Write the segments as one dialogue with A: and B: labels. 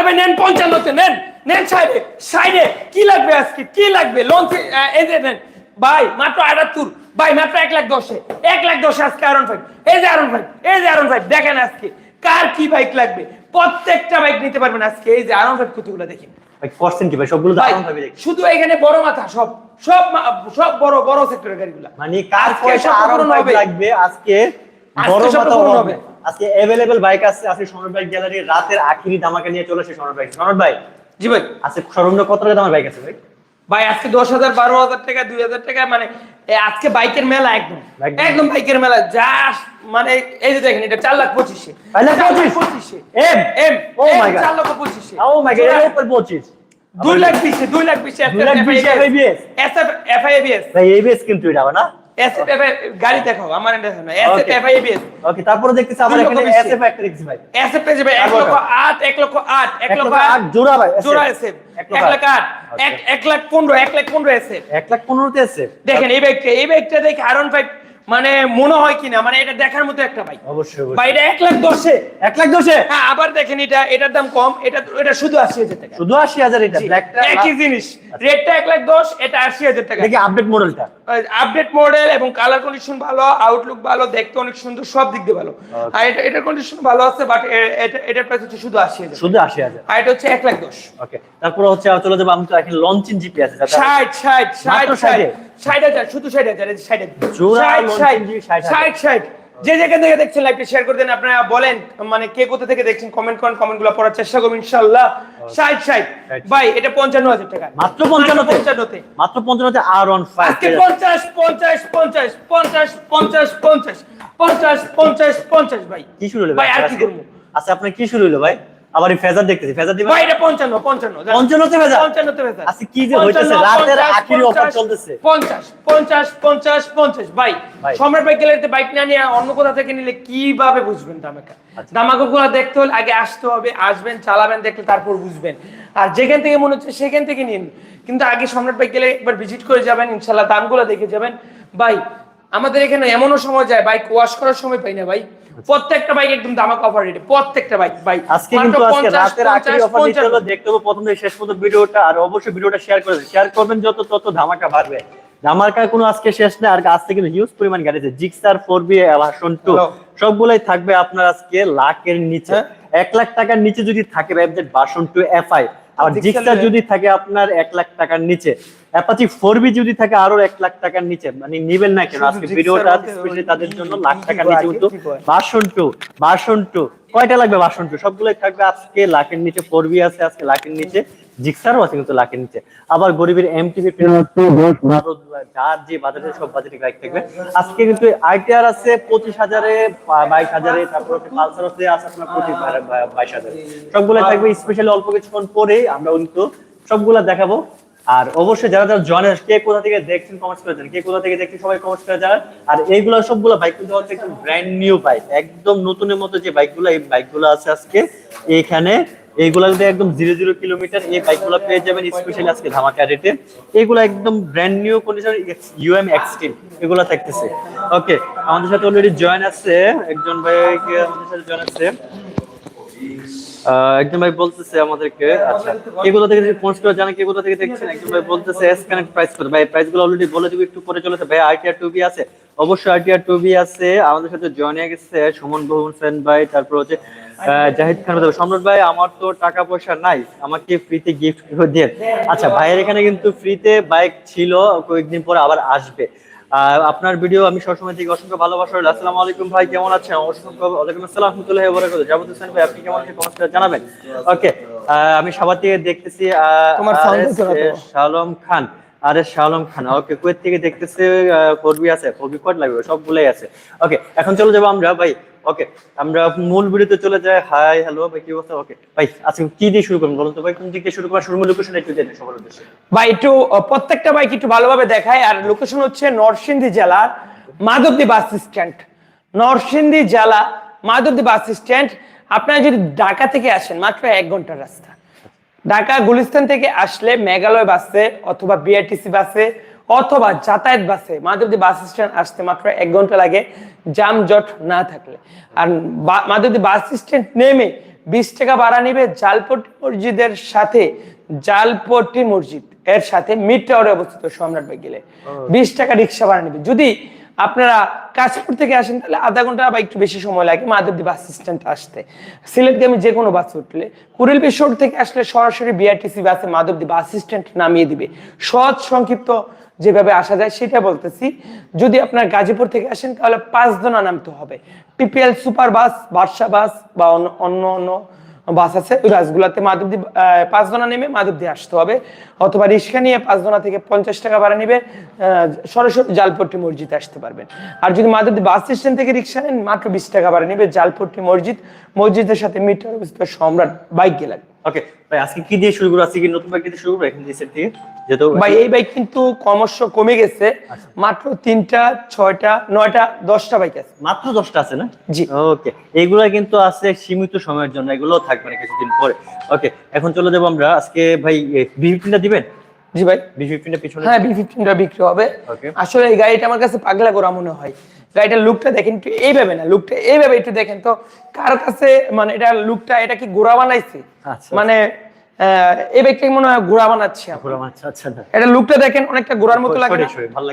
A: আরে ভাই নেন পঞ্চান্নতে নেন। নেন সাইডে সাইডে কি লাগবে আজকে? কি লাগবে? লোন এই যে নেন। ভাই মাত্র আটাত্তর। ভাই মাত্র এক লাখ দশে। এক লাখ দশে আজকে আরন ফাইভ এই যে আরন ফাইভ এই যে আরন ফাইভ দেখেন আজকে কার কি বাইক লাগবে? প্রত্যেকটা বাইক নিতে পারবেন আজকে। এই যে আরন ফাইভ কতগুলো দেখেন।
B: ভাই করছেন কি ভাই? সবগুলো তো দেখি
A: শুধু এখানে বড় মাথা সব সব সব বড় বড় সেক্টরের গাড়িগুলা।
B: মানে কার পয়সা
A: হবে।
B: লাগবে আজকে? বড় মাথা হবে। আজকে অ্যাভেলেবল বাইক আছে আজকে সমর বাইক গ্যালারি রাতের আখিরি ধামাকা নিয়ে চলে আসে সমর বাইক সমর ভাই
A: জি ভাই।
B: আজকে সর্বনিম্ন কত টাকা দামের বাইক আছে ভাই?
A: ভাই আজকে দশ হাজার বারো হাজার টাকা দুই হাজার টাকা মানে আজকে বাইকের মেলা একদম।
B: একদম।
A: বাইকের মেলা। যা মানে এই যে দেখেন এটা চার লাখ পঁচিশে।
B: পঁচিশে? এম
A: এম
B: Oh
A: এম,
B: my
A: চার লক্ষ পঁচিশে।
B: ও মাই গড এর উপর পঁচিশ।
A: দুই লাখ বিশে দুই লাখ বিশে
B: দুই লাখ বিশে FIBS?
A: S F F I ABS
B: ভাই এবিএস কিন্তু এটা না?
A: লাখ 8 1 লাখ দেখে মানে মনে হয় কিনা মানে এটা দেখার মতো একটা ভাই
B: অবশ্যই ভাই
A: এটা এক লাখ দশে।
B: এক লাখ দশে?
A: হ্যাঁ আবার দেখেন এটা এটার দাম কম এটা এটা শুধু আশি হাজার টাকা।
B: শুধু আশি হাজার এটা
A: একই জিনিস। রেটটা এক লাখ দশ এটা আশি হাজার টাকা।
B: আপডেট মডেলটা
A: আপডেট মডেল এবং কালার কন্ডিশন ভালো আউটলুক ভালো দেখতে অনেক সুন্দর সব দিক দিয়ে ভালো। আর এটা এটার কন্ডিশন ভালো আছে বাট এটা এটার প্রাইস হচ্ছে শুধু আশি হাজার।
B: শুধু আশি হাজার।
A: আর এটা হচ্ছে এক লাখ দশ।
B: ওকে তারপরে হচ্ছে চলে যাব আমি তো এখন লঞ্চিং জিপি আছে
A: ষাট ষাট ষাট ষাট
B: ষাটে?
A: হাজার? শুধু ষাট হাজার ষাট হাজার। ষাট ষাট। যে যেখান থেকে দেখছেন লাইভটা শেয়ার করে দেন আপনারা বলেন মানে কে কোথা থেকে দেখছেন কমেন্ট করেন কমেন্টগুলো পড়ার চেষ্টা করুন ইনশাল্লাহ ষাট ষাট। ভাই এটা পঞ্চান্ন হাজার টাকা।
B: মাত্র পঞ্চান্ন
A: পঞ্চান্নতে।
B: মাত্র পঞ্চান্নতে আর অন ফাইভ
A: পঞ্চাশ পঞ্চাশ পঞ্চাশ পঞ্চাশ পঞ্চাশ পঞ্চাশ পঞ্চাশ পঞ্চাশ পঞ্চাশ ভাই।
B: কি শুরু হলো
A: ভাই আর কি? করব?
B: আচ্ছা আপনার কি শুরু হলো ভাই? আবার ফেজার দেখতেছি ফেজার দিবেন
A: ভাই এটা পঞ্চান্ন পঞ্চান্ন জান।
B: পঞ্চান্নতে ভেজা?
A: পঞ্চান্নতে ভেজা।
B: আজকে কি যে হইতেছে? রাতের আখিরি
A: পঞ্চাশ,
B: চলতেছে।
A: পঞ্চাশ পঞ্চাশ পঞ্চাশ পঞ্চাশ ভাই
B: ভাই।
A: সম্রাট বাইক গ্যালারিতে বাইক না নিয়ে অন্য কোথা থেকে নিলে কীভাবে বুঝবেন দামাকা
B: আচ্ছা।
A: দামাকা গুলো দেখতে হলে আগে আসতে হবে আসবেন চালাবেন দেখলে তারপর বুঝবেন আর যেখান থেকে মনে হচ্ছে সেখান থেকে নিন কিন্তু আগে সম্রাট বাইক গ্যালারি একবার ভিজিট করে যাবেন ইনশাল্লাহ দামগুলো দেখে যাবেন ভাই আমাদের এখানে এমনও সময় যায় বাইক ওয়াশ করার সময় পাই না ভাই প্রত্যেকটা বাইক একদম দামাকা অফার রেটে প্রত্যেকটা বাইক ভাই
B: আজকে কিন্তু আজকে রাতের আখেরি অফার দিতে হলো দেখতে হবে প্রথম থেকে শেষ পর্যন্ত ভিডিওটা আর অবশ্যই ভিডিওটা শেয়ার করবেন শেয়ার করবেন যত তত ধামাকা বাড়বে। ধামাকা কোনো আজকে শেষ নেই আর আজকে কিন্তু হিউজ পরিমাণ গাড়ি আছে। Gixxer four B version two সবগুলাই থাকবে আপনার আজকে লাখের নিচে।
A: হ্যাঁ।
B: এক লাখ টাকার নিচে যদি থাকে ভার্সন টু এফআই আর জিক্সার যদি থাকে আপনার এক লাখ টাকার নিচে অ্যাপাচি ফোর বি যদি থাকে আরও এক লাখ টাকার নিচে মানে নিবেন না কেন? আজকে ভিডিওটা স্পেশালি তাদের জন্য লাখ টাকার নিচে কিন্তু ভার্সন টু ভার্সন টু কয়টা লাগবে ভার্সন টু সবগুলোই থাকবে আজকে লাখের নিচে ফোর বি আছে আজকে লাখের নিচে। জিক্সারও আছে কিন্তু লাখের নিচে। আবার গরিবের এমটিভি যার যে বাজারে সব বাজারে বাইক থাকবে। আজকে কিন্তু আইটিআর আছে পঁচিশ হাজারে বাইশ হাজারে তারপর হচ্ছে পালসার আছে আছে আপনার পঁচিশ বাইশ হাজারে। সবগুলো থাকবে স্পেশালি অল্প কিছুক্ষণ পরে আমরা কিন্তু সবগুলা দেখাবো। আর অবশ্যই যারা যারা জয়েন কে কোথা থেকে দেখছেন কমেন্টস করে কে কোথা থেকে দেখছেন সবাই কমেন্টস করে জানান। আর এইগুলো সবগুলো বাইক কিন্তু হচ্ছে একদম ব্র্যান্ড নিউ বাইক একদম নতুনের মতো যে বাইকগুলো এই বাইকগুলো আছে আজকে এইখানে এইগুলা কিন্তু একদম জিরো জিরো কিলোমিটার এই বাইকগুলো পেয়ে যাবেন স্পেশালি আজকে ধামাকা রেটে এগুলো একদম brand new condition UM extreme এগুলো থাকতেছে। ওকে আমাদের সাথে অলরেডি জয়েন আছে, একজন ভাই আমাদের সাথে জয়েন আচ্ছা আছে? আমাদের সাথে জয়েন গেছে, সুমন বহুন সেন ভাই, তারপর হচ্ছে জাহিদ খান ভাই সম্রাট ভাই আমার তো টাকা পয়সা নাই আমাকে ফ্রিতে গিফট দেন আচ্ছা ভাইয়ের এখানে কিন্তু ফ্রিতে বাইক ছিল কয়েকদিন পরে আবার আসবে। আপনার ভিডিও আমি সবসময় থেকে অসংখ্য ভালোবাসা রইল। আসসালামু আলাইকুম ভাই কেমন আছেন? অসংখ্য ওয়ালাইকুম আসসালাম রহমতুল্লাহি ওয়া বারাকাতুহু। জাবুত হোসেন ভাই আপনি কেমন আছেন? কমেন্ট করে জানাবেন ওকে আমি সবার থেকে দেখতেছি
A: তোমার।
B: শালম খান। আরে শালম খান ওকে কুয়েত থেকে দেখতেছে ফোরবি আছে? ফোরবি কোড লাগবে সবগুলাই আছে। ওকে এখন চলে যাব আমরা, ভাই ওকে আমরা মূল ভিডিওতে চলে যাই। হাই হ্যালো ভাই, কি অবস্থা? ওকে ভাই, আজকে কি দিয়ে শুরু করুন বলুন তো ভাই, কোন দিক দিয়ে শুরু করা শুরু লোকেশন একটু জেনে, সবার উদ্দেশ্যে।
A: বা একটু প্রত্যেকটা বাইক একটু ভালোভাবে দেখায় আর লোকেশন হচ্ছে নরসিংদী জেলার মাধবদী বাস স্ট্যান্ড নরসিংদী জেলা মাধবদী বাস স্ট্যান্ড আপনারা যদি ঢাকা থেকে আসেন, মাত্র এক ঘণ্টার রাস্তা। ঢাকা গুলিস্তান থেকে আসলে মেঘালয় বাসে অথবা বিআরটিসি বাসে অথবা যাতায়াত বাসে মাধবদী বাস স্ট্যান্ড আসতে মাত্র এক ঘণ্টা লাগে যানজট না থাকলে। আর মাধবদী বাস স্ট্যান্ড নেমে বিশ টাকা ভাড়া নিবে জালপট্টি মসজিদের সাথে জালপট্টি মসজিদ। এর সাথে মিড টাওয়ারে অবস্থিত সম্রাট গেলে বিশ টাকা রিক্সা ভাড়া নিবে। যদি আপনারা কাশপুর থেকে আসেন, তাহলে আধা ঘণ্টা বা একটু বেশি সময় লাগে মাধবদী বাস স্ট্যান্ড আসতে। সিলেটগামী যে কোনো বাস উঠলে কুড়িল বিশ্বর থেকে আসলে সরাসরি বিআরটিসি বাসে মাধবদী বাস স্ট্যান্ড নামিয়ে দিবে। সহজ সংক্ষিপ্ত যেভাবে আসা যায় সেটা বলতেছি, যদি আপনার গাজীপুর থেকে আসেন তাহলে পাঁচ দোনা নামতে হবে। পিপিএল সুপার বাস বাদশা বাস বা অন্য অন্য বাস আছে, ওই বাসগুলোতে পাঁচ দোনা নেমে মাধবদী আসতে হবে। অথবা রিক্সা নিয়ে পাঁচ দোনা থেকে পঞ্চাশ টাকা ভাড়া নেবে সরাসরি জালপট্টি মসজিদে আসতে পারবেন। আর যদি মাধবদী বাস স্টেশন থেকে রিক্সা নেন, মাত্র বিশ টাকা ভাড়া নেবে জালপট্টি মসজিদ। মসজিদের সাথে মিটার সম্রাট বাইক গেলেন
B: ওকে ভাই, আজকে কি দিয়ে শুরু করব? আজকে কি নতুন বাইক দিয়ে শুরু করব? এখন থেকে
A: ভাই এই বাইক কিন্তু ক্রমশ কমে গেছে। মাত্র তিনটা ছয়টা নয়টা দশটা বাইক আছে।
B: মাত্র দশটা আছে না?
A: জি।
B: ওকে এগুলা কিন্তু আছে সীমিত সময়ের জন্য এগুলো থাকবে না কিছুদিন পরে। ওকে এখন চলে যাব আমরা। আজকে ভাই বি ফিফটিনটা দিবেন?
A: জি ভাই।
B: বি ফিফটিনটা পিছনে
A: হ্যাঁ বি ফিফটিনটা বিক্রি হবে। আসলে এই গাড়িটা আমার কাছে পাগলা করা মনে হয়। গাড়িটার লুকটা দেখেন একটু এইভাবে না লুকটা এইভাবে একটু দেখেন তো। কার কাছে মানে এটা লুকটা এটা কি গোড়া বানাইছে?
B: আচ্ছা।
A: মানে এই মনে হয় বানাচ্ছে
B: আচ্ছা আচ্ছা।
A: এটা লুকটা দেখেন অনেকটা মতো লাগে।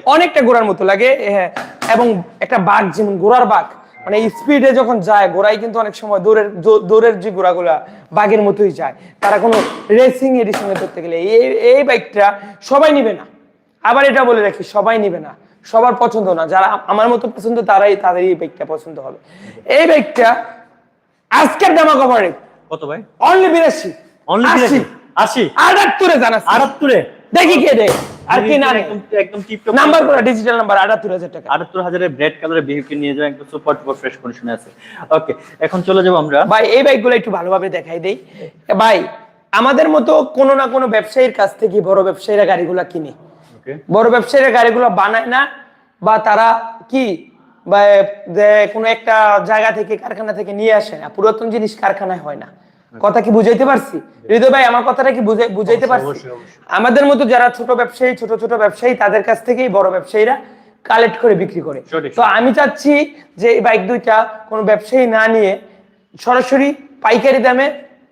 A: অনেকটা গোড়ার মতো লাগে হ্যাঁ। এবং একটা বাঘ যেমন বাঘ মানে স্পিডে যখন যায় গোড়াই কিন্তু অনেক সময় দৌড়ের দৌড়ের যে গোড়াগুলা বাঘের মতোই যায়। তারা কোনো রেসিং এর সঙ্গে ধরতে গেলে এই এই বাইকটা সবাই নিবে না। আবার এটা বলে রাখি সবাই নিবে না। সবার পছন্দ না। যারা আমার মতো পছন্দ তারাই তাদের এই বাইকটা পছন্দ হবে। এই বাইকটা আজকের দামা কভারে
B: কত ভাই?
A: অনলি বিরাশি।
B: অনলি
A: আশি।
B: আশি।
A: আটাত্তরে জানাচ্ছি দেখি কে দে আর কি না
B: একদম একদম টিপটপ
A: নাম্বার করা ডিজিটাল নাম্বার আটাত্তর হাজার টাকা।
B: আটাত্তর হাজারের ব্রেড কালারের বিহেভকে নিয়ে যাও একদম সুপার টুপার ফ্রেশ কন্ডিশনে আছে। ওকে এখন চলে যাব আমরা।
A: ভাই এই বাইকগুলো একটু ভালোভাবে দেখাই দেই। ভাই আমাদের মতো কোনো না কোনো ব্যবসায়ীর কাছ থেকে বড় ব্যবসায়ীরা গাড়িগুলো কিনে।
B: ওকে
A: বড় ব্যবসায়ীরা গাড়িগুলো বানায় না বা তারা কি বা কোনো একটা জায়গা থেকে কারখানা থেকে নিয়ে আসে না। পুরাতন জিনিস কারখানায় হয় না। কথা কি বুঝাইতে পারছি? হৃদয় ভাই আমার কথাটা কি বুঝাইতে পারছি। আমাদের মতো যারা ছোট ব্যবসায়ী ছোট ছোট ব্যবসায়ী তাদের কাছ থেকেই বড় ব্যবসায়ীরা কালেক্ট করে বিক্রি করে। তো আমি চাচ্ছি যে এই বাইক দুইটা কোনো ব্যবসায়ী না নিয়ে সরাসরি পাইকারি দামে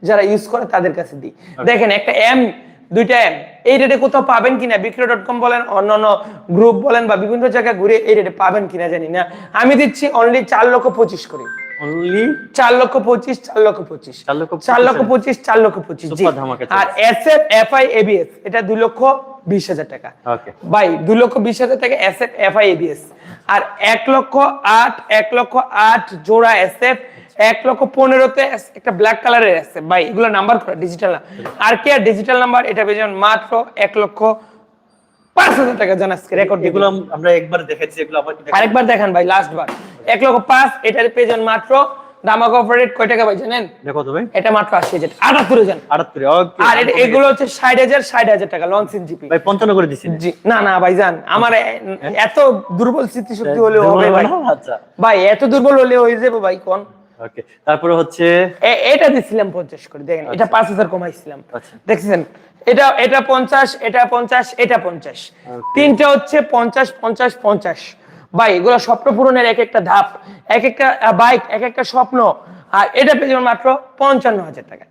A: যারা ইউজ করে তাদের কাছে দিই। দেখেন একটা এম দুইটা এম এই রেটে কোথাও পাবেন কিনা? বিক্রয় ডট কম বলেন অন্যান্য গ্রুপ বলেন বা বিভিন্ন জায়গায় ঘুরে এই রেটে পাবেন কিনা জানি না। আমি দিচ্ছি অনলি চার লক্ষ পঁচিশ করে।
B: অনলি
A: চার লক্ষ পঁচিশ চার লক্ষ পঁচিশ।
B: চার লক্ষ
A: চার লক্ষ পঁচিশ চার লক্ষ পঁচিশ আর S F F I ABS এটা দুই লক্ষ বিশ হাজার টাকা।
B: ওকে
A: ভাই দুই লক্ষ বিশ হাজার টাকা S F F I ABS আর এক লক্ষ আট এক লক্ষ আট জোড়া এস এফ এক লক্ষ পনেরোতে একটা ব্ল্যাক কালারের এসে ভাই এগুলো নাম্বার করা ডিজিটাল আর কে আর ডিজিটাল নাম্বার এটা পেয়ে যাবেন মাত্র এক লক্ষ পাঁচ হাজার টাকা। জানাস রেকর্ড
B: এগুলো আমরা একবার দেখেছি এগুলো আবার
A: আরেকবার দেখান ভাই লাস্ট বার। এক লক্ষ পাঁচ এটার পেয়ে যান মাত্র। দামাক অফার রেট কয় টাকা ভাই জানেন?
B: দেখো তো ভাই।
A: এটা মাত্র আশি হাজার আটাত্তর হাজার।
B: আটাত্তরে ওকে
A: আর এটা- এগুলো হচ্ছে ষাট হাজার ষাট হাজার টাকা লঞ্চ ইন জিপি
B: ভাই পঞ্চান্ন করে দিছি
A: জি না না ভাইজান আমার এত দুর্বল স্মৃতিশক্তি হলেও হবে ভাই।
B: আচ্ছা।
A: ভাই এত দুর্বল হলে হয়ে যাবে ভাই কোন?
B: ওকে তারপরে হচ্ছে
A: এটা দিছিলাম পঞ্চাশ করে দেখেন এটা পাঁচ হাজার কমাইছিলাম।
B: আচ্ছা।
A: দেখছেন এটা এটা পঞ্চাশ এটা পঞ্চাশ এটা পঞ্চাশ। তিনটা হচ্ছে পঞ্চাশ পঞ্চাশ পঞ্চাশ। ভাই এগুলো স্বপ্ন পূরণের এক একটা ধাপ এক একটা বাইক এক একটা স্বপ্ন। আর এটা পেয়ে যাবেন মাত্র পঞ্চান্ন হাজার টাকা।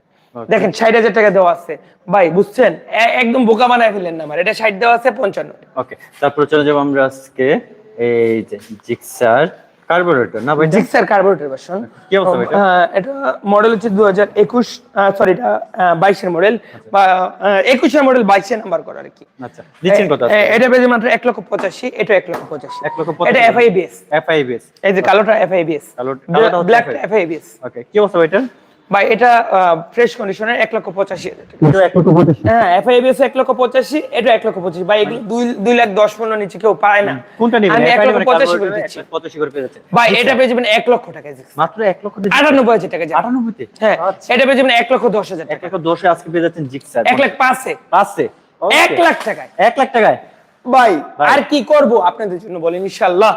A: দেখেন ষাট হাজার টাকা দেওয়া আছে। ভাই বুঝছেন? একদম বোকা বানায় ফেলেন না আমার। এটা ষাট দেওয়া আছে পঞ্চান্ন।
B: ওকে তারপরে চলে যাব আমরা আজকে এই যে জিক্সার কার্বোরেটর না ভাই?
A: জিক্সার কার্বোরেটর ভার্সন
B: কি অবস্থা ভাই এটা?
A: এটা মডেল হচ্ছে দু হাজার একুশ সরি এটা বাইশের মডেল বা একুশের মডেল বাইশের নাম্বার করা আর কি।
B: আচ্ছা দিচ্ছেন কত
A: এটা বেজে মাত্র এক লক্ষ পঁচাশি এটা এক লক্ষ পঁচাশি।
B: এক লক্ষ
A: এটা
B: পঁচাশি।
A: এফআইবিএস
B: এফআইবিএস
A: এই যে কালোটা এফআইবিএস
B: কালো- কালোটা হচ্ছে
A: ব্ল্যাক
B: FIBS
A: এফআইবিএস
B: ওকে কি অবস্থা ভাই এটা
A: বা এটা ফ্রেশ কন্ডিশনের এক লক্ষ পঁচাশি হ্যাঁ এফআইবিএস এক লক্ষ পঁচাশি এটা এক লক্ষ পঁচাশি। ভাই এগুলো দুই দুই লাখ দশ পনেরো নিচে কেউ পায় না।
B: কোনটা
A: আমি এক লক্ষ পঁচাশি করে দিচ্ছি।
B: পঁচাশি করে পেয়ে
A: ভাই এটা পেয়ে যাবেন এক লক্ষ টাকা
B: মাত্র এক লক্ষ
A: আটানব্বই হাজার টাকা
B: আটানব্বইতে?
A: হ্যাঁ
B: আচ্ছা।
A: এটা পেয়ে যাবেন এক লক্ষ দশ হাজার
B: এক লক্ষ দশে আজকে পেয়ে যাচ্ছেন জিক্সার
A: এক লাখ পাঁচে।
B: আছে
A: এক লাখ টাকায়।
B: এক লাখ টাকায়?
A: ভাই। আর কি করব আপনাদের জন্য বলেন ইনশাল্লাহ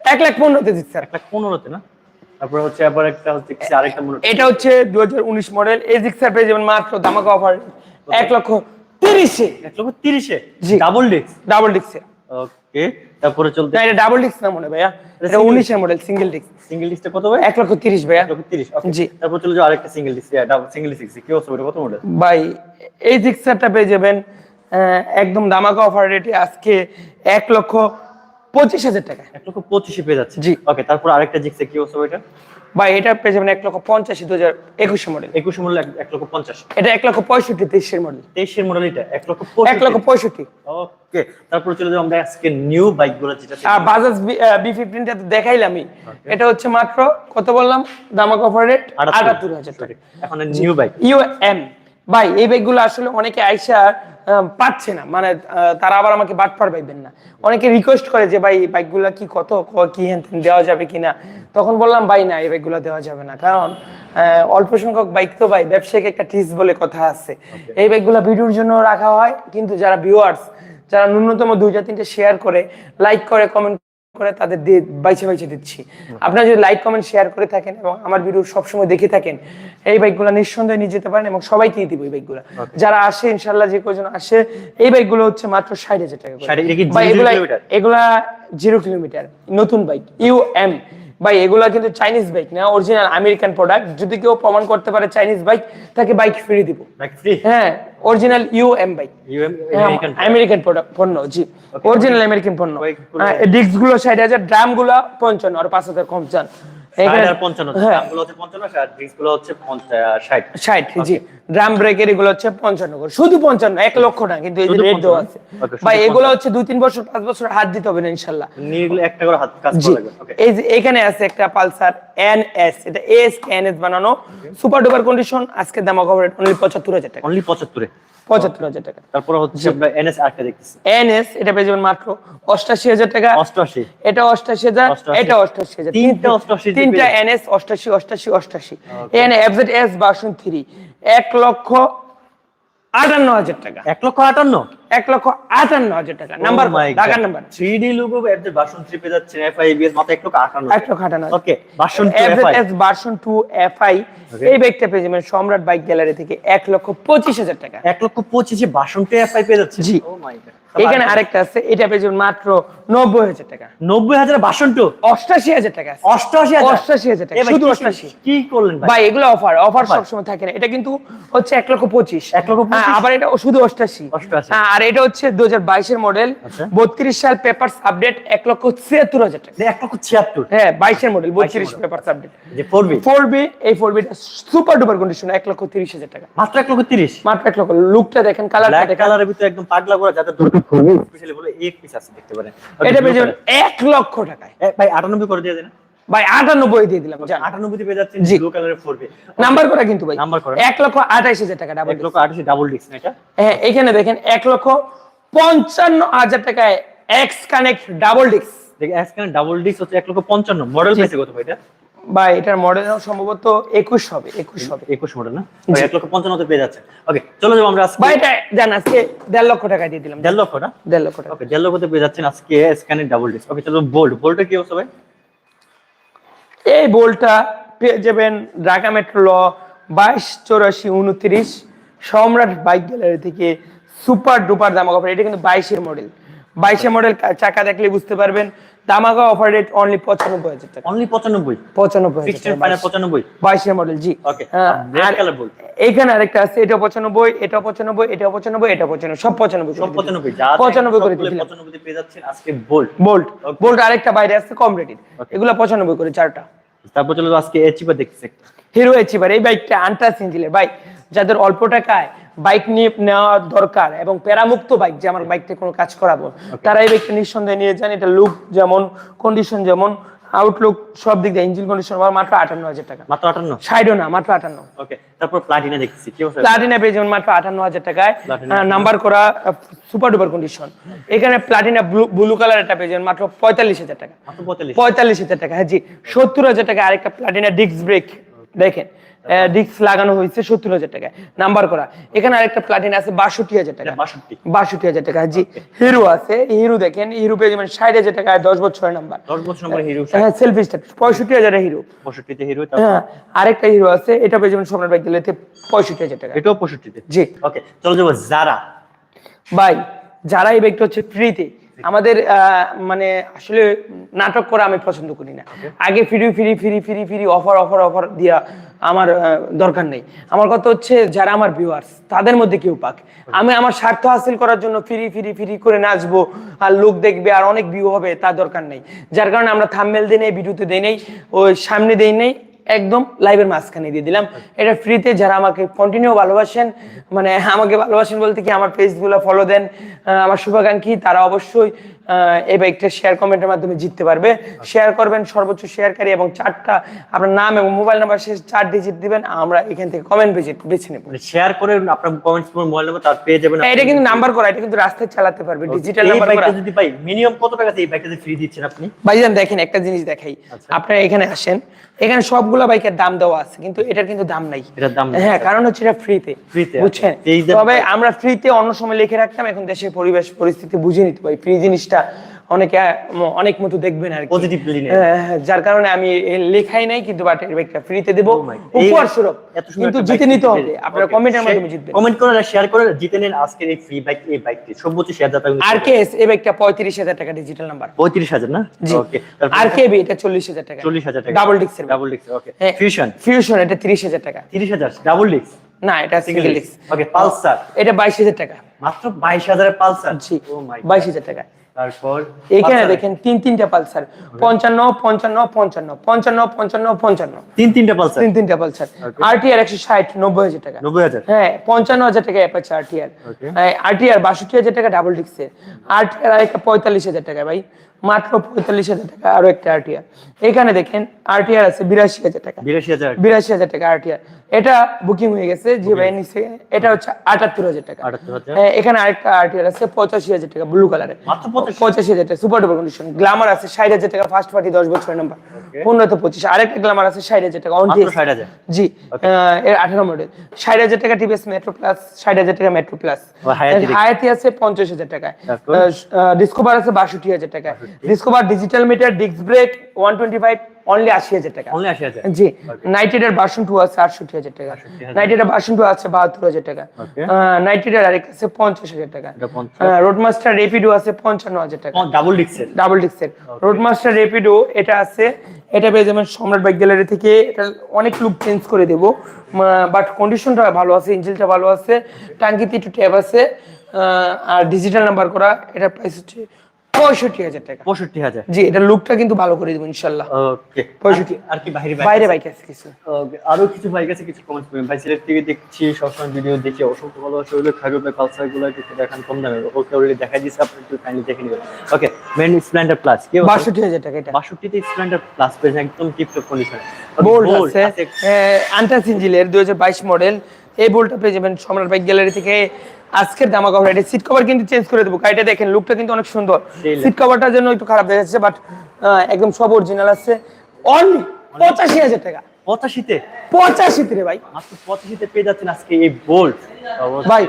A: এক লাখ পনেরোতে দিচ্ছে
B: এক লাখ পনেরোতে না? তারপরে হচ্ছে আবার একটা হচ্ছে আরেকটা মনে
A: এটা হচ্ছে দু হাজার উনিশ মডেল এই জিক্সার পেয়ে যাবেন মাত্র offer lakh
B: lakh. Double disc
A: double ডিক্সে
B: okay তারপরে চলতে
A: এটা ডাবল ডিস্ক না মনে ভাইয়া। এটা মডেল সিঙ্গেল ডিস্ক
B: সিঙ্গেল ডিস্কটা কত ভাই?
A: এক লক্ষ তিরিশ ভাইয়া।
B: তিরিশ
A: জি।
B: তারপর চলে যাও আরেকটা single disc double single disc কি অবস্থা ওটা কত মডেল
A: ভাই এই পেয়ে যাবেন একদম দামাকা অফার রেটে আজকে এক লক্ষ পঁচিশ হাজার টাকা।
B: এক লক্ষ পঁচিশে পেয়ে যাচ্ছে?
A: জি।
B: ওকে তারপর আরেকটা জিক্সে কি অবস্থা ওইটা
A: ভাই এটা পেয়ে যাবেন এক লক্ষ পঞ্চাশি দু হাজার একুশে মডেল
B: একুশ মডেল এক লক্ষ পঞ্চাশ।
A: এটা এক লক্ষ পঁয়ষট্টি তেইশের মডেল
B: তেইশের মডেল এটা এক লক্ষ
A: এক লক্ষ পঁয়ষট্টি।
B: ওকে তারপর চলে যাব আমরা আজকে নিউ বাইকগুলো যেটা
A: বাজাজ বি ফিফটিনটা তো দেখাইলামই। এটা হচ্ছে মাত্র কত বললাম? দামাকা অফার রেট আটাত্তর। হাজার টাকা।
B: এখন নিউ বাইক
A: ইউ এম ভাই এই বাইকগুলো আসলে অনেকে আইসা পাচ্ছে না। মানে তারা আবার আমাকে বাটপার পাইবেন না। অনেকে রিকোয়েস্ট করে যে ভাই বাইকগুলো কি কত? কি দেওয়া যাবে কিনা? তখন বললাম ভাই না এই বাইকগুলো দেওয়া যাবে না। কারণ অল্প সংখ্যক বাইক তো ভাই ব্যবসায়িক একটা টিস বলে কথা আছে। এই বাইকগুলো ভিডিওর জন্য রাখা হয়। কিন্তু যারা ভিউয়ার্স যারা ন্যূনতম দুইটা তিনটে শেয়ার করে লাইক করে কমেন্ট করে তাদের দিয়ে বাইছে বাইছে দিচ্ছি আপনারা যদি লাইক কমেন্ট শেয়ার করে থাকেন এবং আমার ভিডিও সবসময় দেখে থাকেন এই বাইকগুলো নিঃসন্দেহে নিয়ে যেতে পারেন এবং সবাইকেই দিব এই বাইকগুলো যারা আসে ইনশাল্লাহ যে কজন আসে এই বাইকগুলো হচ্ছে মাত্র ষাট হাজার টাকা করে।
B: 60 এটা কি
A: ভাই,
B: zero
A: এগুলা
B: kilometer?
A: এগুলা জিরো কিলোমিটার নতুন বাইক ইউ এম ভাই এগুলো কিন্তু চাইনিজ বাইক না অরিজিনাল আমেরিকান প্রোডাক্ট যদি কেউ প্রমাণ করতে পারে চাইনিজ বাইক তাকে বাইক ফ্রি দিব।
B: বাইক ফ্রি
A: হ্যাঁ original U M bike
B: UM
A: হ্যাঁ,
B: আমেরিকান
A: প্রোডাক্ট পণ্য জি। অরিজিনাল আমেরিকান পণ্য। ডিস্কগুলো ষাট হাজার ড্রামগুলো পঞ্চান্ন আর পাঁচ হাজার কম চান। হ্যাঁ। ড্রাম ব্রেকের এগুলো হচ্ছে পঞ্চান্ন শুধু পঞ্চান্ন এক লক্ষ না কিন্তু এই যে রেট দেওয়া আছে। ভাই এগুলো হচ্ছে দুই তিন বছর পাঁচ বছর হাত দিতে হবে না ইনশাল্লাহ।
B: একটা করে হাত কাজ
A: এই যে এখানে আছে একটা পালসার এন এস এটা এস এন এস বানানো। সুপার ডুপার কন্ডিশন আজকে দাম অনলি পঁচাত্তর হাজার টাকা।
B: অনলি পঁচাত্তরে।
A: পঁচাত্তর হাজার টাকা।
B: তারপরে হচ্ছে আমরা এনএস আরেকটা দেখতেছি।
A: এনএস এটা পেয়ে যাবেন মাত্র অষ্টাশি হাজার টাকা।
B: অষ্টআশি।
A: এটা অষ্টাশি হাজার এটা অষ্টাশি হাজার।
B: তিনটা অষ্টআশি
A: তিনটা এনএস অষ্টাশি অষ্টাশি অষ্টাশি। N FZ S version three এক লক্ষ আটান্ন হাজার টাকা।
B: এক লক্ষ আটান্ন?
A: এক লক্ষ আটান্ন হাজার টাকা।
B: Oh
A: নাম্বার ঢাকার number
B: three D logo version three পেয়ে যাচ্ছে এফআইবিএস মাত্র এক লক্ষ আটান্ন
A: এক লক্ষ আটান্ন
B: okay version
A: S version two FI
B: Okay.
A: এই বাইকটা পেয়ে যাবেন সম্রাট বাইক গ্যালারি থেকে এক লক্ষ পঁচিশ হাজার টাকা।
B: এক লক্ষ পঁচিশে ভার্সন টু এফআই পেয়ে যাচ্ছে
A: জি।
B: ও মাই গড
A: এখানে আরেকটা। আছে এটা পেয়ে যাবেন মাত্র নব্বই হাজার টাকা।
B: নব্বই হাজার ভার্সন টু
A: অষ্টাশি হাজার টাকা
B: হাজার।
A: অষ্টাশি হাজার টাকা শুধু
B: কি-
A: অষ্টাশি।
B: কি করলেন ভাই?
A: এগুলো অফার অফার সবসময় থাকে না। এটা কিন্তু হচ্ছে এক লক্ষ পঁচিশ।
B: এক লক্ষ
A: হ্যাঁ, আবার এটা শুধু অষ্টাশি।
B: অষ্টআশি।
A: হ্যাঁ, আর এটা হচ্ছে দু হাজার বাইশের মডেল। বত্রিশ সাল পেপারস আপডেট এক লক্ষ ছিয়াত্তর হাজার টাকা।
B: এক লক্ষ ছিয়াত্তর।
A: হ্যাঁ বাইশের মডেল বত্রিশ। Papers update
B: four B
A: four B এই four beta super duper condition এক লক্ষ তিরিশ হাজার টাকা।
B: মাত্র এক লক্ষ তিরিশ।
A: মাত্র এক লক্ষ। লুকটা দেখেন কালার
B: কালারের ভিতরে একদম পাগলা করা যাতে দুটো স্পেশালি বলে এক পিস আছে দেখতে পারেন।
A: এটা পেয়ে যাবেন এক লক্ষ টাকায়।
B: ভাই আটানব্বই করে দিয়ে দেন।
A: ভাই আটানব্বই দিয়ে দিলাম
B: আটানব্বই পেয়ে যাচ্ছেন
A: জি।
B: ব্লু কালারের ফোর
A: নাম্বার করা কিন্তু ভাই?
B: Number করা।
A: এক লক্ষ আঠাইশ হাজার টাকা ডাবল
B: এক লক্ষ ডাবল ডিস্ক এটা?
A: হ্যাঁ এখানে দেখেন এক লক্ষ পঞ্চান্ন হাজার টাকায় এক্স কানেক্ট ডাবল ডিস্ক
B: দেখি এখানে ডাবল ডিস্ক হচ্ছে এক লক্ষ পঞ্চান্ন। মডেল পেয়েছে কত ভাই এটা?
A: বা এটার মডেল সম্ভবত একুশ হবে একুশ হবে।
B: একুশ মডেল না? এক লক্ষ পঞ্চান্ন পেয়ে যাচ্ছে ওকে চলো যাব আমরা
A: বা এটা জান আজকে দেড় লক্ষ টাকা দিয়ে দিলাম।
B: দেড় লক্ষ না?
A: দেড় লক্ষ টাকা।
B: ওকে দেড় লক্ষতে পেয়ে যাচ্ছেন আজকে স্ক্যানের ডাবল ডিস্ক ওকে চলো বোল্ড বোল্ডটা কি অবস্থা ভাই?
A: এই বলটা পেয়ে যাবেন ঢাকা মেট্রো ল বাইশ চৌরাশি উনত্রিশ সম্রাট বাইক গ্যালারি থেকে সুপার ডুপার জামা কাপড় এটা কিন্তু বাইশের মডেল বাইশের মডেল চাকা দেখলে বুঝতে পারবেন। দামাকা অফার রেট অনলি পঁচানব্বই হাজার টাকা।
B: অনলি পঁচানব্বই?
A: পঁচানব্বই
B: পঁচানব্বই?
A: বাইশের মডেল জি. হ্যাঁ। এইখানে আরেকটা আছে এটা পঁচানব্বই এটা পঁচানব্বই এটা পঁচানব্বই এটা পঁচানব্বই সব পঁচানব্বই
B: সব পঁচানব্বই
A: পঁচানব্বই করে
B: পঁচানব্বই পেয়ে যাচ্ছেন আজকে
A: বোল্ট
B: Okay.
A: বোল্ট আরেকটা বাইরে আছে কম রেটের এগুলো পঁচানব্বই করে চারটা।
B: তারপর চলো আজকে এচিপা দেখতেছি।
A: হিরো এচিভার এই বাইকটা আন্টাস ইঞ্জিনের বাইক যাদের অল্প টাকায় বাইক নিয়ে নেওয়া দরকার এবং প্যারামুক্ত বাইক যে আমার বাইকটা কোনো কাজ করাবো তারা এই বাইকটা নিঃসন্দেহে নিয়ে যান। এটা লুক যেমন কন্ডিশন যেমন আউটলুক সব দিক দিয়ে ইঞ্জিন কন্ডিশন মাত্র আটান্ন হাজার টাকা।
B: মাত্র আটান্ন?
A: সাইডও না মাত্র আটান্ন।
B: ওকে তারপর প্লাটিনা অবস্থা?
A: প্লাটিনা পেয়ে যাবেন মাত্র আটান্ন হাজার টাকায়। নাম্বার করা সুপার ডুপার কন্ডিশন এখানে প্লাটিনা ব্লু কালার এটা পেয়ে যাবেন মাত্র পঁয়তাল্লিশ হাজার টাকা।
B: পঁয়তাল্লিশ।
A: পঁয়তাল্লিশ হাজার টাকা হ্যাঁ জি। সত্তর হাজার টাকা আরেকটা প্লাটিনা ডিস্ক ব্রেক দেখেন ডিস্ক লাগানো হয়েছে সত্তর হাজার টাকায়। নাম্বার করা। এখানে আরেকটা প্লাটিনা আছে বাষট্টি হাজার টাকা।
B: বাষট্টি।
A: হাজার টাকা। জি হিরো আছে। হিরো দেখেন হিরো পেয়ে যাবেন ষাট হাজার টাকায় দশ বছরের নাম্বার
B: দশ বছর নম্বর হিরো
A: হ্যাঁ সেলফি স্টার পঁয়ষট্টি হাজারের হিরো
B: পঁয়ষট্টিতে হিরো
A: হ্যাঁ আরেকটা হিরো আছে এটা পেয়ে যাবেন সম্রাট বাইক দিলেতে পঁয়ষট্টি হাজার টাকা।
B: এটাও পঁয়ষট্টিতে?
A: জি।
B: ওকে চলো যাব জারা
A: ভাই যারা এই বাইকটা হচ্ছে ফ্রিতে আমাদের মানে আসলে নাটক করা আমি পছন্দ করি না। আগে free free free free free offer offer offer দিয়া আমার দরকার নেই। আমার কথা হচ্ছে যারা আমার ভিউয়ার্স তাদের মধ্যে কেউ পাক। আমি আমার স্বার্থ হাসিল করার জন্য ফিরি ফিরি ফিরি করে নাচবো আর লোক দেখবে আর অনেক ভিউ হবে তার দরকার নেই। যার কারণে আমরা থাম্বেল দিই নেই ভিডিওতে দেই নেই ওই সামনে দেই নেই একদম লাইভের মাঝখানে দিয়ে দিলাম। এটা ফ্রিতে যারা আমাকে কন্টিনিউ ভালোবাসেন মানে আমাকে ভালোবাসেন বলতে কি আমার পেজগুলো ফলো দেন আমার শুভাকাঙ্ক্ষী তারা অবশ্যই এই বাইকটা শেয়ার কমেন্টের মাধ্যমে জিততে পারবে। শেয়ার করবেন সর্বোচ্চ শেয়ারকারী এবং চারটা আপনার নাম এবং মোবাইল নাম্বার শেষ চার ডিজিট দিবেন আমরা এখান থেকে কমেন্ট বেজে বেছে নেব।
B: মানে শেয়ার করে আপনার কমেন্টস মোবাইল নাম্বার তার পেয়ে যাবেন
A: এটা কিন্তু নাম্বার করা এটা কিন্তু রাস্তায় চালাতে পারবে ডিজিটাল নাম্বার করা।
B: যদি পাই মিনিমাম কত টাকাতে এই বাইকটা ফ্রি দিচ্ছেন আপনি?
A: ভাইজান দেখেন একটা জিনিস দেখাই।
B: আচ্ছা।
A: আপনারা এখানে আসেন এখানে সবগুলো বাইকের দাম দেওয়া আছে কিন্তু এটার কিন্তু দাম নাই।
B: এটার দাম
A: হ্যাঁ কারণ হচ্ছে এটা ফ্রিতে
B: Free-তে,
A: বুঝছেন? তবে আমরা ফ্রিতে অন্য সময় লিখে রাখতাম এখন দেশের পরিবেশ পরিস্থিতি বুঝে নিতে পারি। ফ্রি জিনিসটা অনেকে অনেক মতো দেখবেন আর
B: নেন।
A: হ্যাঁ, হ্যাঁ, যার কারণে আমি লেখাই নাই কিন্তু বাট এর বাইকটা ফ্রিতে দেব. উপহার স্বরূপ। কিন্তু জিতে নিতে হবে। আপনারা. কমেন্টের মাধ্যমে জিতবেন।
B: কমেন্ট করে শেয়ার করে জিতে নিন আজকের এই ফ্রি বাইক এই বাইকটি সর্বোচ্চ শেয়ার দাতা
A: আর কে এস এই বাইকটা পঁয়ত্রিশ হাজার টাকা ডিজিটাল নাম্বার
B: পঁয়ত্রিশ হাজার না?
A: জি।
B: ওকে
A: আর কে বি এটা চল্লিশ হাজার টাকা।
B: চল্লিশ হাজার টাকা।
A: ডাবল ডিক্সের
B: ডাবল ডিক্স ওকে
A: হ্যাঁ।
B: ফিউশন
A: ফিউশন এটা তিরিশ হাজার টাকা।
B: তিরিশ হাজার ডাবল ডিক্স
A: না এটা সিঙ্গেল ডিক্স
B: ওকে পালসার
A: এটা বাইশ হাজার টাকা।
B: মাত্র বাইশ হাজারের পালসার
A: জি
B: ও মাই
A: বাইশ হাজার টাকা।
B: তারপর
A: এখানে দেখেন তিন তিনটা পালসার। পঞ্চান্ন পঞ্চান্ন পঞ্চান্ন পঞ্চান্ন পঞ্চান্ন পঞ্চান্ন।
B: তিন তিনটা পালসার।
A: তিন তিনটা পালসার। আরটিআর একশো ষাট নব্বই হাজার টাকা।
B: নব্বই হাজার।
A: হ্যাঁ পঞ্চান্ন হাজার টাকা অ্যাপাচে আরটিআর. আরটিআর বাষট্টি হাজার টাকা ডাবল ডিক্সের আরটিআর আরেকটা পঁয়তাল্লিশ হাজার টাকা ভাই। মাত্র পঁয়তাল্লিশ হাজার টাকা আরও একটা আরটিআর এখানে দেখেন আরটিআর আছে বিরাশি হাজার টাকা।
B: বিরাশি হাজার।
A: বিরাশি হাজার টাকা আরটিআর এটা বুকিং হয়ে গেছে যে ভাই নিচে এটা হচ্ছে আটাত্তর হাজার টাকা।
B: 78,000
A: হ্যাঁ, এখানে আরেকটা আরটিআর আছে পঁচাশি হাজার টাকা ব্লু কালারের পঁচাশি? হাজার টাকা সুপার ডুপার কন্ডিশন গ্লামার আছে ষাট হাজার টাকা ফার্স্ট পার্টি দশ বছরের নাম্বার পনেরো তো পঁচিশ আরেকটা গ্লামার আছে ষাট হাজার টাকা অন
B: মাত্র 60,000
A: জি এর আঠারো মডেল ষাট হাজার টাকা টিভিএস মেট্রো প্লাস ষাট হাজার টাকা মেট্রো প্লাস
B: হায়াতি
A: আছে পঞ্চাশ হাজার টাকা? ডিসকভার আছে বাষট্টি হাজার টাকা। Discover digital meter disc brake one twenty five only আশি হাজার টাকা।
B: অনলি আশি হাজার।
A: জি নাইটেডের ভার্সন টু আছে আটষট্টি হাজার টাকা।
B: 68,000
A: নাইটেডের ভার্সন টু আছে বাহাত্তর হাজার টাকা. নাইটেডের আরেক আছে পঞ্চাশ হাজার টাকা।
B: এটা 50
A: রোডমাস্টার রেপিডো আছে পঞ্চান্ন হাজার টাকা।
B: ডাবল ডিক্সের
A: ডাবল ডিক্সের রোডমাস্টার রেপিডো এটা আছে এটা পেয়ে যাবেন সম্রাট বাইক গ্যালারি থেকে। এটা অনেক লুক চেঞ্জ করে দেবো। বাট কন্ডিশনটা ভালো আছে ইঞ্জিনটা ভালো আছে টাঙ্কিতে একটু ট্যাব আছে আর ডিজিটাল নাম্বার করা এটা প্রাইস হচ্ছে পঁয়ষট্টি হাজার টাকা।
B: পঁয়ষট্টি হাজার।
A: জি এটা লুকটা কিন্তু ভালো করে দেবো ইনশাল্লাহ।
B: ওকে
A: পঁয়ষট্টি।
B: আর কি বাইরে বাইরে
A: বাইক আছে? কিছু।
B: আরও কিছু বাইক আছে কিছু কমেন্টস করবেন। ভাই সিলেট থেকে দেখছি সবসময় ভিডিও দেখি অসংখ্য ভাই পালসারগুলো একটু দেখান কম দামে। ওকে অলরেডি দেখা দিয়েছে আপনি একটু কাইন্ডলি দেখে নেবেন। ওকে মেন স্প্লেন্ডার প্লাস কি
A: বাষট্টি হাজার টাকা এটা।
B: বাষট্টিতে স্প্লেন্ডার প্লাস পেয়েছেন একদম টিপটপ কন্ডিশন
A: বোল্ট আছে। আন্টাস ইঞ্জিলের দুই হাজার বাইশ মডেল এই বোল্টটা পেয়ে যাবেন সম্রাট বাইক গ্যালারি থেকে। আজকের দামা কভার এটা সিট কভার কিন্তু চেঞ্জ করে দেবো। গাড়িটা দেখেন লুকটা কিন্তু অনেক সুন্দর। সিট কভারটার জন্য একটু খারাপ দেখা যাচ্ছে বাট একদম সব অরিজিনাল আছে। অনলি পঁচাশি হাজার টাকা।
B: পঁচাশিতে?
A: পঁচাশিতে রে ভাই।
B: মাত্র পঁচাশিতে পেয়ে যাচ্ছেন আজকে এই বোল্ট
A: ভাই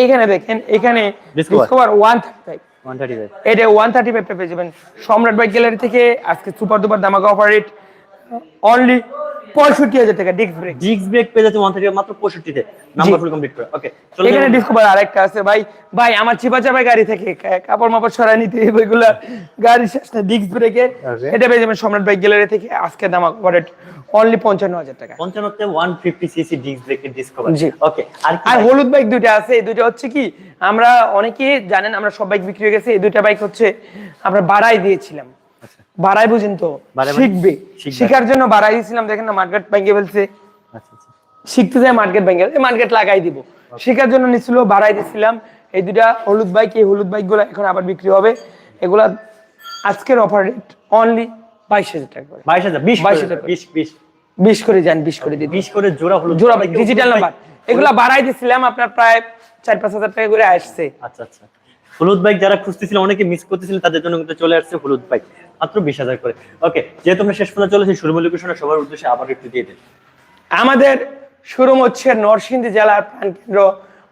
A: এইখানে দেখেন এখানে। Discover one thirty five
B: one thirty five
A: এটা ওয়ান থার্টি ফাইভটা পেয়ে যাবেন। সম্রাট বাইক গ্যালারি থেকে আজকে সুপার দুপার দামাকা অফার রেট অনলি পঁয়ষট্টি হাজার টাকা ডিস্ক ব্রেক
B: ডিস্ক ব্রেক পেয়ে যাচ্ছে ওয়ান থার্টি মাত্র পঁয়ষট্টিতে। নাম্বার ফুল কমপ্লিট করে ওকে চলো
A: এখানে ডিসকভার আরেকটা আছে ভাই। ভাই আমার চিপা গাড়ি থেকে কাপড় মাপড় সরাই নিতে ওইগুলা গাড়ি শেষ না ডিস্ক
B: Okay.
A: এটা পেয়ে যাবেন সম্রাট বাইক গ্যালারি থেকে। আজকে দাম রেট অনলি পঞ্চান্ন হাজার টাকা।
B: পঞ্চান্নতে ওয়ান ফিফটি সিসি ডিস্ক ব্রেকের ডিসকভার
A: জি।
B: ওকে আর
A: আর হলুদ বাইক দুইটা আছে। এই দুইটা হচ্ছে কি আমরা অনেকে জানেন আমরা সব বাইক বিক্রি হয়ে গেছে। এই দুইটা বাইক হচ্ছে আমরা বাড়াই দিয়েছিলাম। বাড়াই বুঝেন তো
B: মানে?
A: শিখবে। শিখার জন্য বাড়াই দিয়েছিলাম দেখেন না মার্কেট ফেলছে।
B: আচ্ছা আচ্ছা।
A: শিখতে যায় মার্কেট মার্কেট লাগাই দিব। শেখার জন্য নিছিল বাড়াই এই দুইটা হলুদ বাইক এই হলুদ এখন আবার বিক্রি হবে। এগুলা আজকের অফার রেট অনলি বাইশ হাজার টাকা
B: বাইশ হাজার বিশ
A: 22 হাজার।
B: বিশ বিশ।
A: বিশ করে যান বিশ করে দিন।
B: বিশ করে জোড়া হলো
A: জোড়া বাইক ডিজিটাল নাম্বার এগুলা বাড়াই দিছিলাম আপনার প্রায় চার পাঁচ হাজার টাকা করে আসছে।
B: আচ্ছা আচ্ছা। হলুদ বাইক যারা খুঁজতেছিলেন অনেকে মিস করতেছিলেন তাদের জন্য কিন্তু চলে আসছে হলুদ বাইক। মাত্র বিশ হাজার করে। ওকে যেহেতু আমরা শেষ পর্যন্ত চলেছি শুরুমূল লোকেশনে সবার উদ্দেশ্যে আবার একটু দিয়ে দিন
A: আমাদের শোরুম হচ্ছে নরসিংদী জেলার প্রাণকেন্দ্র।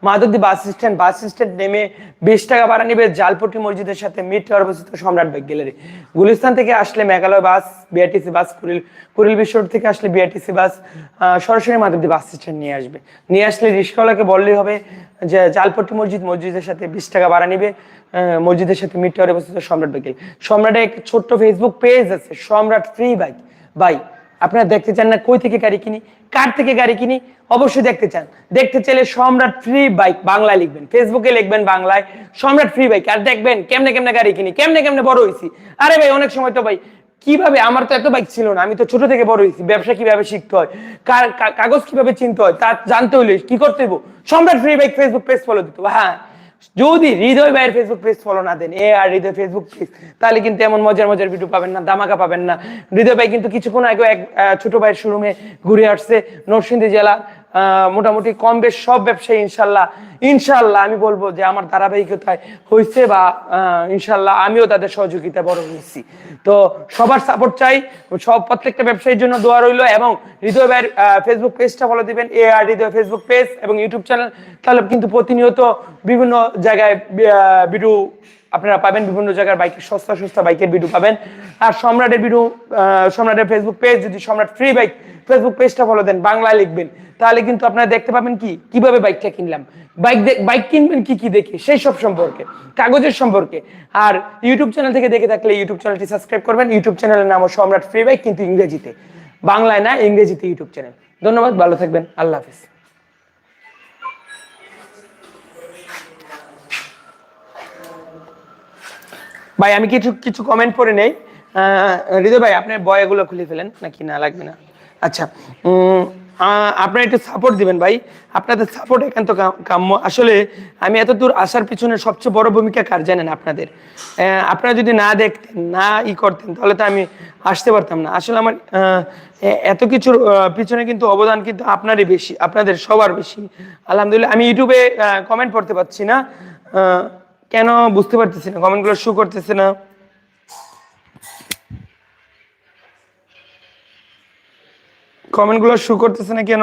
A: Madhabdi bus stand bus stand নেমে বিশ টাকা ভাড়া নিবে জালপট্টি মসজিদের সাথে টাওয়ার অবস্থিত সম্রাট বেগ গ্যালারি। গুলিস্তান থেকে আসলে Meghalaya bus BRTC bus Kuril Kuril Bishwa road থেকে আসলে বিআরটিসি বাস সরাসরি মাধবদী বাস স্ট্যান্ড নিয়ে আসবে। নিয়ে আসলে রিক্সাওয়ালাকে বললেই হবে যে, জালপট্টি মসজিদ মসজিদের সাথে বিশ টাকা ভাড়া নিবে। মসজিদের সাথে মিড টাওয়ার অবস্থিত সম্রাট গ্যালারি সম্রাটের এক ছোট্ট ফেসবুক পেজ আছে, সম্রাট ফ্রি বাইক বাই আপনারা দেখতে চান না কই থেকে গাড়ি কিনি, কার থেকে গাড়ি কিনি? অবশ্যই দেখতে চান। দেখতে চাইলে সম্রাট ফ্রি বাইক বাংলায় লিখবেন। ফেসবুকে লিখবেন বাংলায়, সম্রাট ফ্রি বাইক আর দেখবেন কেমনে কেমনে গাড়ি কিনি, কেমনে কেমনে বড় হয়েছি আরে ভাই, অনেক সময় তো ভাই, কীভাবে আমার তো এত বাইক ছিল না, আমি তো ছোট থেকে বড় হয়েছি ব্যবসা কীভাবে শিখতে হয় কাগজ কীভাবে চিনতে হয়, তা জানতে হলে কি করতে হইব? Samrat free bike Facebook page follow দিতে হ্যাঁ যদি হৃদয় ভাইয়ের ফেসবুক পেজ ফলো না দেন, এ আর হৃদয় ফেসবুক পেজ তাহলে কিন্তু এমন মজার মজার ভিডিও পাবেন না দামাকা পাবেন না। হৃদয় ভাই কিন্তু কিছুক্ষণ আগে এক ছোট ভাইয়ের শোরুমে ঘুরে আসছে, নরসিংদী জেলা মোটামুটি কম বেশ সব ব্যবসায়ী ইনশাল্লাহ ইনশাল্লাহ আমি বলব যে আমার ধারাবাহিকতায় হয়েছে বা ইনশাল্লাহ আমিও তাদের সহযোগিতা বড় হয়েছি। তো সবার সাপোর্ট চাই, সব প্রত্যেকটা ব্যবসায়ীর জন্য দোয়া রইল এবং হৃদয় ভাইয়ের ফেসবুক পেজটা ফলো দিবেন A R Hridoy Facebook page এবং ইউটিউব চ্যানেল তাহলে কিন্তু প্রতিনিয়ত বিভিন্ন জায়গায় ভিডিও আপনারা পাবেন বিভিন্ন জায়গার বাইকের সস্তা সস্তা বাইকের ভিডিও পাবেন। আর সম্রাটের ভিডিও সম্রাটের ফেসবুক পেজ যদি সম্রাট ফ্রি বাইক ফেসবুক পেজটা ফলো দেন, বাংলায় লিখবেন। তাহলে কিন্তু আপনারা দেখতে পাবেন কি? কীভাবে বাইকটা কিনলাম? বাইক বাইক কিনবেন কি কি দেখে? সেই সব সম্পর্কে, কাগজের সম্পর্কে। আর ইউটিউব চ্যানেল থেকে দেখে থাকলে ইউটিউব চ্যানেলটি সাবস্ক্রাইব করবেন। ইউটিউব চ্যানেলের নাম সম্রাট ফ্রি বাইক কিন্তু ইংরেজিতে। বাংলায় না, ইংরেজিতে ইউটিউব চ্যানেল ধন্যবাদ, ভালো থাকবেন। আল্লাহ হাফিজ। ভাই, আমি কিছু কিছু কমেন্ট পড়ে নেই। হৃদয় ভাই, আপনার বয়গুলো খুলে ফেলেন নাকি? না, লাগবে না। আচ্ছা আপনারা একটু সাপোর্ট দিবেন ভাই। আপনাদের সাপোর্ট একান্ত কাম্য। আসলে আমি এত দূর আসার পিছনে সবচেয়ে বড় ভূমিকা কার জানেন আপনাদের? আপনারা যদি না দেখতেন, না ই করতেন, তাহলে তো আমি আসতে পারতাম না। আসলে আমার এত কিছুর পিছনে কিন্তু অবদান কিন্তু আপনারই বেশি, আপনাদের সবার বেশি। আলহামদুলিল্লাহ, আমি ইউটিউবে কমেন্ট পড়তে পারছি না। কেন বুঝতে পারতেছি না কমেন্টগুলো শু করতেছে না। কমেন্টগুলো শু করতেছে না কেন?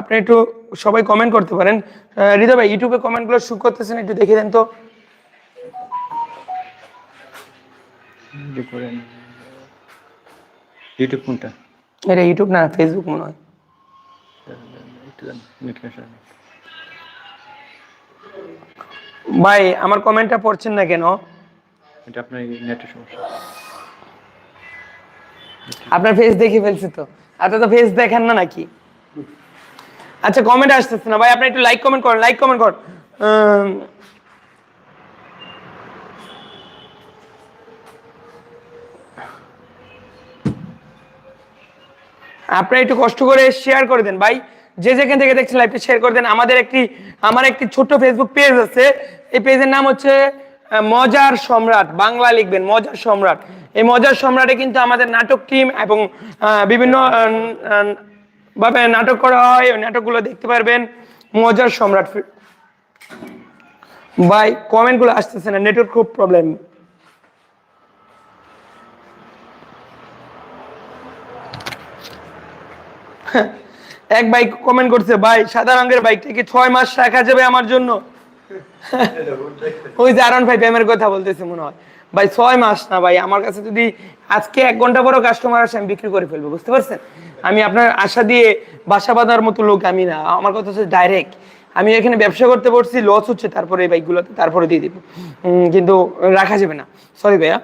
A: আপনি একটু সবাই কমেন্ট করতে পারেন। হৃদয় ভাই ইউটিউবে কমেন্টগুলো শু না একটু দেখে দেন তো।
B: ইউটিউব কোনটা?
A: এটা ইউটিউব না ফেসবুক মনে হয়। ভাই আমার কমেন্টটা পড়ছেন না কেন?
B: এটা আপনার নেটের সমস্যা।
A: আপনার ফেস দেখে ফেলছে তো। আপনি তো ফেস দেখেন না নাকি? আচ্ছা কমেন্ট আসতেছে না। ভাই আপনি একটু লাইক কমেন্ট করেন লাইক কমেন্ট করেন। উম, আপনারা একটু কষ্ট করে শেয়ার করে দেন ভাই। যে যেখান থেকে দেখছেন লাইভটা শেয়ার করে দেন। আমাদের একটি, আমার একটি ছোট্ট ফেসবুক পেজ আছে। এই পেজের নাম হচ্ছে মজার সম্রাট। বাংলা লিখবেন, মজার সম্রাট। এই মজার সম্রাটে কিন্তু আমাদের নাটক টিম এবং বিভিন্ন ভাবে নাটক করা হয়। ওই নাটকগুলো দেখতে পারবেন। মজার সম্রাট। ভাই কমেন্টগুলো আসতেছে না নেটওয়ার্ক খুব প্রবলেম এক বাইক কমেন্ট করছে, ভাই, সাদা রঙের বাইকটা কি ছয় মাস রাখা যাবে আমার জন্য? ওই যে আরন ভাই প্রেমের কথা বলতেছে মনে হয়। ভাই, ছয় মাস না ভাই, আমার কাছে যদি আজকে এক ঘণ্টা বড় কাস্টমার আসে, আমি বিক্রি করে ফেলব, বুঝতে পারছেন? আমি আপনার আশা দিয়ে বাসা বাঁধার মতো লোক আমি না, আমার কথা হচ্ছে ডাইরেক্ট আমি এখানে ব্যবসা করতে পারছি লস হচ্ছে, তারপরে এই বাইকগুলোতে তারপরে দিয়ে দিব। কিন্তু রাখা যাবে না। সরি ভাইয়া।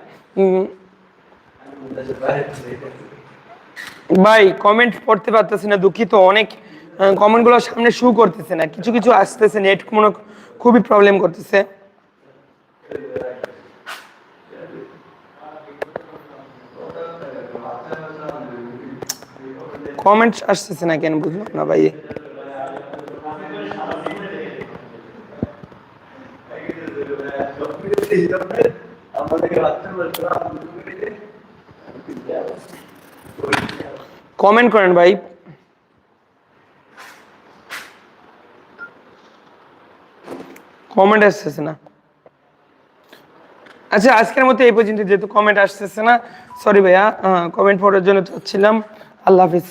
A: ভাই কমেন্ট পড়তে পারতেছি না, দুঃখিত। অনেক কমেন্টগুলো সামনে শু করতেছে না। কিছু কিছু আসতেছে নেট মনে খুবই প্রবলেম করতেছে। কমেন্ট আসতেছে না কেন, বুঝলাম না ভাই। কমেন্ট করেন ভাই। কমেন্ট আসতেছে না। আচ্ছা আজকের মতো এই পর্যন্ত, যেহেতু কমেন্ট আসতেছে না সরি ভাইয়া কমেন্ট পড়ার জন্য চাচ্ছিলাম আল্লাহ হাফিজ।